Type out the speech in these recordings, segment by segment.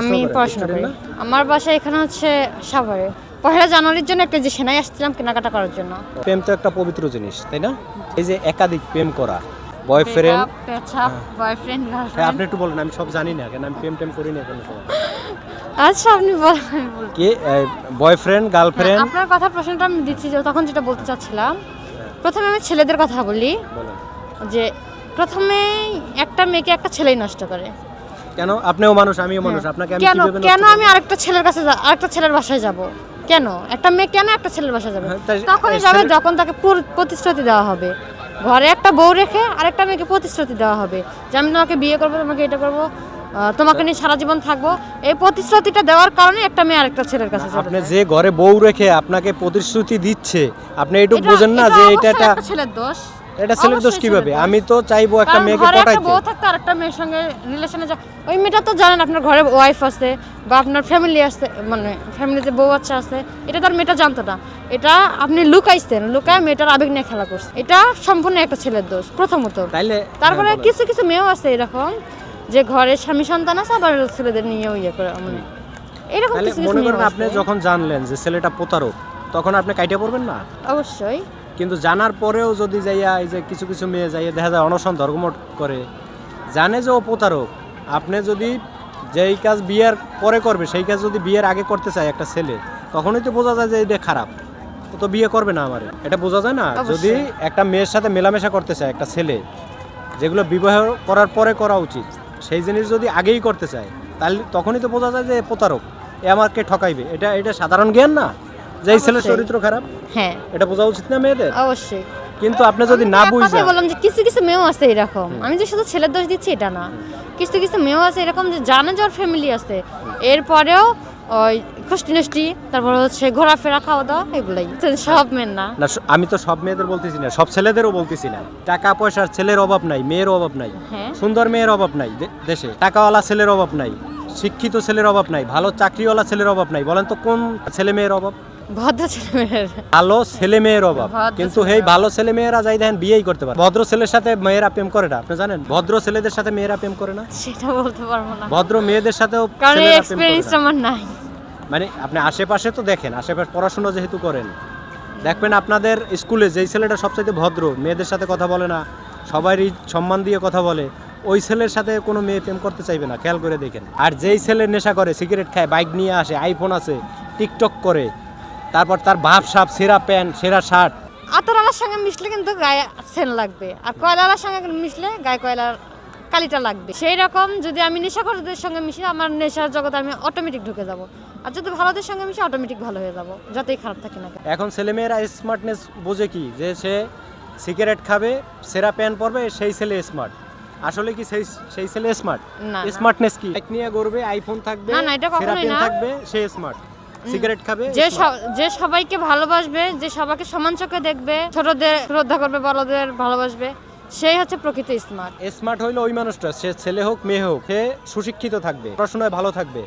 আমি পড়াশোনা করি। আমার বাসা এখানে হচ্ছে সাভারে। পহেলা জানুয়ারির জন্য একটা যে সেনাই আসছিলাম কেনাকাটা করার জন্য। প্রেম তো একটা পবিত্র জিনিস তাই না? এই যে একাধিক প্রেম করা বয়ফ্রেন্ড বয়ফ্রেন্ড হ্যাঁ। আপনি একটু বলেন আমি সব জানি না কেন আমি প্রেম টেম করি না কোনো সময় আচ্ছা আপনি বলেন। কে বয়ফ্রেন্ড গার্লফ্রেন্ড হ্যাঁ, আপনার কথা প্রশ্নটা আমি দিচ্ছি যে তখন যেটা বলতে চাচ্ছিলাম প্রথমে আমি ছেলেদের কথা বলি যে প্রথমে একটা মেয়েকে একটা ছেলেই নষ্ট করে। কেন? আপনিও মানুষ আমিও মানুষ আপনাকে আমি কেন কেন? আমি আরেকটা ছেলের কাছে আরেকটা ছেলের বাসায় যাব? কেন? একটা মেয়ে কেন একটা ছেলের বাসায় যাবে? হ্যাঁ, তখনই যাবে যখন তাকে পুর- প্রতিশ্রুতি দেওয়া হবে। ঘরে একটা বউ রেখে আরেকটা মেয়েকে প্রতিশ্রুতি দেওয়া হবে। যে আমি তোমাকে বিয়ে করব তোমাকে এটা করব তোমাকে নিয়ে সারা জীবন থাকব। এই প্রতিশ্রুতিটা দেওয়ার কারণে একটা মেয়ে আরেকটা ছেলের কাছে আপনি যে ঘরে বউ রেখে আপনাকে প্রতিশ্রুতি দিচ্ছে আপনি একটু এটা- বোঝেন না যে এটা একটা ছেলের দোষ। এটা ছেলের দোষ কীভাবে? আমি তো চাইব একটা মেয়েকে পটাইতে। বউ থাকতে আরেকটা মেয়ের সঙ্গে রিলেশনে যা ওই মেয়েটা তো জানেন আপনার ঘরে ওয়াইফ আছে বা আপনার ফ্যামিলি আছে মানে ফ্যামিলিতে বউ বাচ্চা আছে এটা তার মেয়েটা জানতো না। এটা আপনি লুকাইছেন লুকায় মেয়েটার আবেগ নিয়ে খেলা করছে এটা সম্পূর্ণ একটা ছেলের দোষ প্রথমত। তাইলে তারপরে হ্যাঁ, কিছু কিছু মেয়েও আছে এরকম যে ঘরে স্বামী সন্তান আছে আবার ছেলেদের নিয়েও ইয়ে করে মানে এরকম কিছু আপনি যখন জানলেন যে ছেলেটা প্রতারক তখন আপনি কাইটে পড়বেন না? অবশ্যই। কিন্তু জানার পরেও যদি যাইয়া এই যে কিছু কিছু মেয়ে যাইয়া দেখা যায় অনশন ধর্মমঠ করে জানে যে ও প্রতারক। আপনি যদি যেই কাজ বিয়ের পরে করবে সেই কাজ যদি বিয়ের আগে করতে চায় একটা ছেলে তখনই তো বোঝা যায় যে এটা খারাপ। ও তো বিয়ে করবে না আমারে। এটা বোঝা যায় না? যদি একটা মেয়ের সাথে মেলামেশা করতে চায় একটা ছেলে যেগুলো বিবাহ করার পরে করা উচিত সেই জিনিস যদি আগেই করতে চায় তাহলে তখনই তো বোঝা যায় যে প্রতারক এ আমাকে ঠকাইবে। এটা এটা সাধারণ জ্ঞান না? যে এই ছেলের চরিত্র খারাপ হ্যাঁ। এটা বোঝা উচিত না মেয়েদের? অবশ্যই। কিন্তু আপনি যদি না আমি তো বুঝেন বললাম যে কিছু কিছু মেয়েও আছে এরকম। আমি যে শুধু ছেলের দোষ দিচ্ছি এটা না। কিছু কিছু মেয়েও আছে এরকম যে জানে ফ্যামিলি আছে। এরপরেও ওই খুষ্টি নষ্টি তারপর হচ্ছে ঘোরাফেরা খাওয়া দাওয়া এগুলাই সব মেন না। না আমি তো সব মেয়েদের বলতেছি না। সব ছেলেদেরও বলতেছি না। টাকা পয়সার ছেলের অভাব নাই মেয়ের অভাব নাই। হ্যাঁ। সুন্দর মেয়ের অভাব নাই দেশে। টাকাওয়ালা ছেলের অভাব নাই। শিক্ষিত ছেলের অভাব নাই। ভালো চাকরিওয়ালা ছেলের অভাব নাই। বলেন তো কোন ছেলে মেয়ের অভাব? ভদ্র ভালো ছেলে মেয়ের অভাব কিন্তু সেই ভালো ছেলে মেয়েরা যাই দেখেন বিয়েই করতে পারে ভদ্র ছেলের সাথে মেয়েরা প্রেম করে না। আপনি জানেন ভদ্র ছেলেদের সাথে মেয়েরা প্রেম করে না? সেটা বলতে পারব না। ভদ্র মেয়েদের সাথেও কারণ এই না। আমার নাই। মানে আপনি আশেপাশে তো দেখেন আশেপাশে পড়াশোনা যেহেতু করেন। দেখবেন আপনাদের স্কুলে যেই ছেলেটা সবচাইতে ভদ্র মেয়েদের সাথে কথা বলে না সবারই সম্মান দিয়ে কথা বলে ওই ছেলের সাথে কোনো মেয়ে প্রেম করতে চাইবে না খেয়াল করে দেখেন। আর যেই ছেলে নেশা করে সিগারেট খায় বাইক নিয়ে আসে আইফোন আছে টিকটক করে তারপর তার ভাব সাপ সেরা প্যান্ট সেরা শার্ট। আতরালার সঙ্গে মিশলে কিন্তু গায়ে সেন লাগবে। আর কয়লার সঙ্গে মিশলে গায়ে কয়লার কালিটা লাগবে। সেই রকম যদি আমি নেশাখোরদের সঙ্গে মিশি আমার নেশার জগতে আমি অটোমেটিক ঢুকে যাব। আর যদি ভালোদের সঙ্গে মিশি অটোমেটিক ভালো হয়ে যাব। যতই খারাপ থাকি না। এখন ছেলেমেয়েরা স্মার্টনেস বোঝে কি? যে সে সিগারেট খাবে সেরা প্যান্ট পরবে সেই ছেলে স্মার্ট আসলে কি সেই সেই ছেলে স্মার্ট। স্মার্টনেস কি? বাইক নিয়ে ঘুরবে আইফোন থাকবে না, না, এটা সেরা না। থাকবে সে স্মার্ট সিগারেট খাবে? যে যে সবাইকে ভালোবাসবে যে সবাইকে সমান চোখে দেখবে ছোটদের শ্রদ্ধা করবে বড়দের ভালোবাসবে সেই হচ্ছে প্রকৃত স্মার্ট স্মার্ট হইল ওই মানুষটা সে ছেলে হোক মেয়ে হোক সে সুশিক্ষিত থাকবে পড়াশোনায় ভালো থাকবে।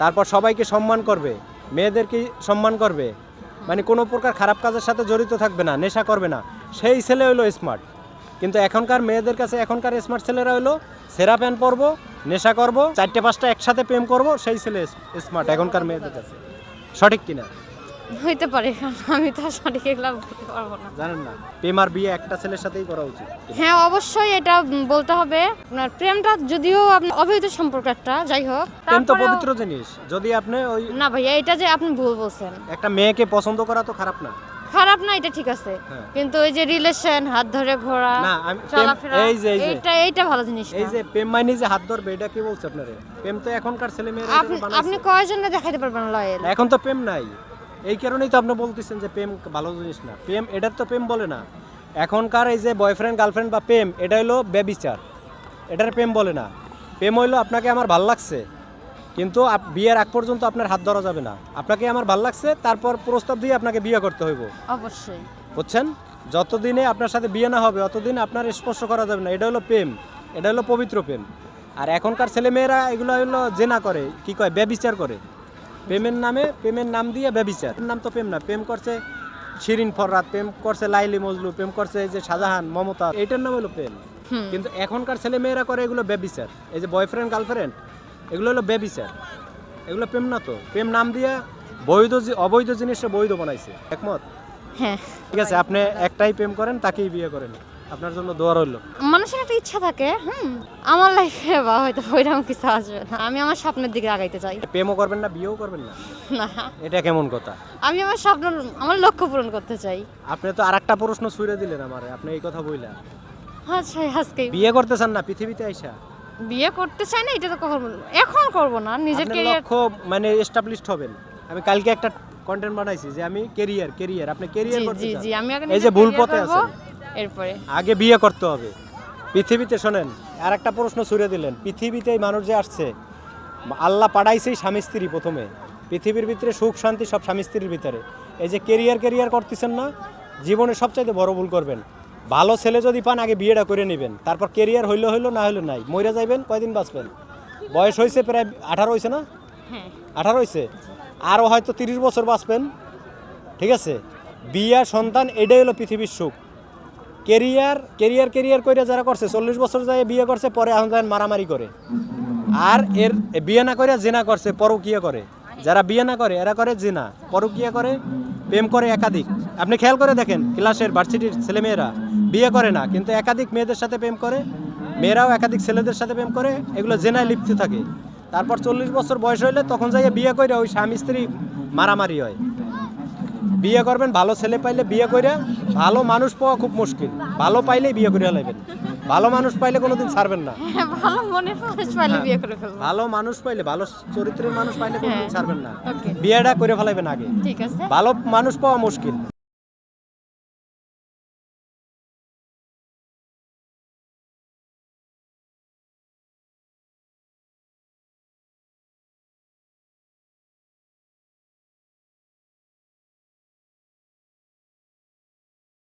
তারপর সবাইকে সম্মান করবে মেয়েদেরকে সম্মান করবে। মানে কোনো প্রকার খারাপ কাজের সাথে জড়িত থাকবে না নেশা করবে না। সেই ছেলে হইল স্মার্ট কিন্তু এখনকার মেয়েদের কাছে এখনকার স্মার্ট ছেলেরা হইল সেরা প্যান্ট পরবো নেশা করব চারটে পাঁচটা একসাথে প্রেম করব সেই ছেলে স্মার্ট এখনকার মেয়েদের কাছে। সঠিক কিনা? হইতে পারে কারণ আমি তো সঠিক এগুলো বলতে পারব না। জানেন না প্রেম আর বিয়ে একটা ছেলের সাথেই করা উচিত। হ্যাঁ অবশ্যই এটা বলতে হবে। আপনার প্রেমটা যদিও আপনার অবৈধ সম্পর্ক একটা যাই হোক প্রেম তো তারপরেও- পবিত্র জিনিস। যদি আপনি ওই না ভাইয়া এটা যে আপনি ভুল বলছেন। একটা মেয়েকে পছন্দ করা তো খারাপ না। খারাপ না এটা ঠিক আছে। হ্যাঁ। কিন্তু ওই যে রিলেশন হাত ধরে ঘোরা না, আমি এই যে, এই যে। এইটা এইটা ভালো জিনিস এই যে প্রেম মাইনি যে হাত ধরবে এটা কি বলছে আপনারে? প্রেম তো এখনকার ছেলে মেয়েরা আপনি আপনি কয়জনে দেখাইতে পারবেন লয়েল? এখন তো প্রেম নাই। এই কারণেই তো আপনি বলতেছেন যে প্রেম ভালো জিনিস না। প্রেম এটার তো প্রেম বলে না। এখনকার এই যে বয়ফ্রেন্ড গার্লফ্রেন্ড বা প্রেম এটা হলো ব্যবিচার এটার প্রেম বলে না। প্রেম হইল আপনাকে আমার ভালো লাগছে। কিন্তু বিয়ের আগ পর্যন্ত আপনার হাত ধরা যাবে না। আপনাকে আমার ভালো লাগছে তারপর প্রস্তাব দিয়ে আপনাকে বিয়ে করতে হইব। অবশ্যই। বুঝছেন? যতদিনে আপনার সাথে বিয়ে না হবে অতদিন আপনার স্পর্শ করা যাবে না। এটা হলো প্রেম এটা হলো পবিত্র প্রেম। আর এখনকার ছেলেমেয়েরা এগুলো হলো জেনা করে কি কয়? ব্যবিচার করে। প্রেমের নামে প্রেমের নাম দিয়ে ব্যবিচার। নাম তো প্রেম না প্রেম করছে শিরিন ফররাত প্রেম করছে লাইলি মজলু প্রেম করছে এই যে শাহজাহান মমতা এটার নাম হলো প্রেম। কিন্তু এখনকার ছেলে মেয়েরা করে এগুলো ব্যবিচার। এই যে বয়ফ্রেন্ড গার্লফ্রেন্ড এগুলো হলো বেবিচার এগুলো প্রেম না তো। প্রেম নাম দিয়া বৈধ অবৈধ জিনিসটা বৈধ বানাইছে। একমত? হ্যাঁ। ঠিক আছে আপনি একটাই প্রেম করেন তাকেই বিয়ে করেন। আপনার জন্য দোয়া রইল। মানুষের একটা ইচ্ছা থাকে হুম? আমার লাইফে বা হয়তো ওইরকম কিছু আসবে না। আমি আমার স্বপ্নের দিকে আগাইতে চাই। প্রেমও করবেন না বিয়েও করবেন না? না। এটা কেমন কথা? আমি আমার স্বপ্ন আমার লক্ষ্য পূরণ করতে চাই। আপনি তো আরেকটা প্রশ্ন ছুড়ে দিলেন আমারে আপনি এই কথা বইলা। আচ্ছা আজকে বিয়ে করতে চান না পৃথিবীতে আইসা? বিয়ে করতে চাই না এটা তো কখন এখন করব না নিজের কেরিয়ার লক্ষ্য মানে এস্টাবলিশড হবেন। আমি কালকে একটা কন্টেন্ট বানাইছি যে আমি কেরিয়ার কেরিয়ার আপনি কেরিয়ার জি করতে জি জি আমি আগে এই যে ভুল পথে আছেন। এরপরে। আগে বিয়ে করতে হবে। পৃথিবীতে শোনেন আর একটা প্রশ্ন ছুড়ে দিলেন। পৃথিবীতে এই মানুষ যে আসছে আল্লাহ পাঠাইছেই স্বামী স্ত্রী প্রথমে। পৃথিবীর ভিতরে সুখ শান্তি সব স্বামী স্ত্রীর ভিতরে। এই যে কেরিয়ার কেরিয়ার করতেছেন না জীবনে সবচাইতে বড় ভুল করবেন। ভালো ছেলে যদি পান আগে বিয়েটা করে নেবেন। তারপর কেরিয়ার হইল হইল না হইল নাই। মরে যাইবেন কয়দিন বাঁচবেন? বয়স হয়েছে প্রায় আঠারো হয়েছে না? হ্যাঁ। আঠারো হয়েছে আরও হয়তো তিরিশ বছর বাঁচবেন। ঠিক আছে? বিয়া সন্তান এটাই হলো পৃথিবীর সুখ। কেরিয়ার কেরিয়ার কেরিয়ার করে যারা করছে চল্লিশ বছর যায় বিয়ে করছে পরে এখন যায় মারামারি করে। আর এর বিয়ে না করে জেনা করছে পরকিয়া করে। যারা বিয়ে না করে এরা করে জেনা। পরকিয়া করে প্রেম করে একাধিক। আপনি খেয়াল করে দেখেন ক্লাসের ভার্সিটির ছেলেমেয়েরা বিয়ে করে না কিন্তু একাধিক মেয়েদের সাথে প্রেম করে মেয়েরাও একাধিক ছেলেদের সাথে প্রেম করে এগুলো জেনায় লিপ্ত থাকে। তারপর চল্লিশ বছর বয়স হইলে তখন যাইয়ে বিয়ে করে ওই স্বামী স্ত্রী মারামারি হয়। বিয়ে করবেন ভালো ছেলে পাইলে বিয়ে করে ভালো মানুষ পাওয়া খুব মুশকিল। ভালো পাইলেই বিয়ে করে লাইবেন। ভালো মানুষ পাইলে কোনোদিন ছাড়বেন না। হ্যাঁ, ভালো মনের মানুষ পাইলে বিয়ে করে ফেলব। ভালো মানুষ পাইলে ভালো চরিত্রের মানুষ পাইলে কোনোদিন হ্যাঁ। ছাড়বেন না। বিয়েটা করে ফেলাইবেন আগে। ঠিক আছে। ভালো মানুষ পাওয়া মুশকিল।